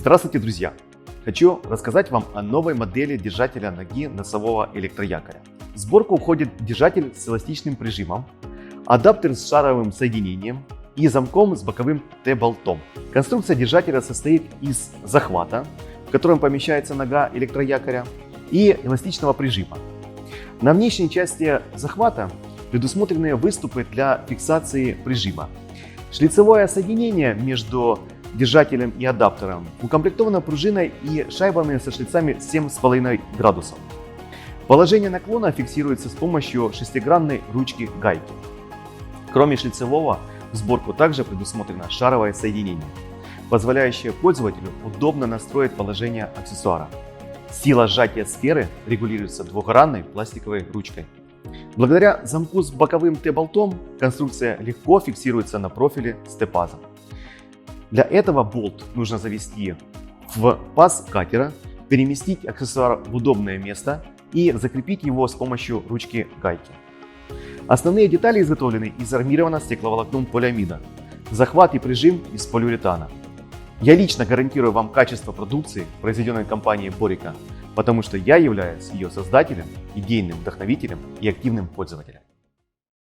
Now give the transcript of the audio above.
Здравствуйте, друзья! Хочу рассказать вам о новой модели держателя ноги носового электроякоря. В сборку входит держатель с эластичным прижимом, адаптер с шаровым соединением и замком с боковым Т-болтом. Конструкция держателя состоит из захвата, в котором помещается нога электроякоря, и эластичного прижима. На внешней части захвата предусмотрены выступы для фиксации прижима. Шлицевое соединение между держателем и адаптером укомплектовано пружиной и шайбами со шлицами 7,5 градусов. Положение наклона фиксируется с помощью шестигранной ручки гайки. Кроме шлицевого, в сборку также предусмотрено шаровое соединение, позволяющее пользователю удобно настроить положение аксессуара. Сила сжатия сферы регулируется двухгранной пластиковой ручкой. Благодаря замку с боковым Т-болтом конструкция легко фиксируется на профиле с Т-пазом. Для этого болт нужно завести в паз катера, переместить аксессуар в удобное место и закрепить его с помощью ручки гайки. Основные детали изготовлены из армированного стекловолокном полиамида, захват и прижим из полиуретана. Я лично гарантирую вам качество продукции, произведенной компанией Борика, потому что я являюсь ее создателем, идейным вдохновителем и активным пользователем.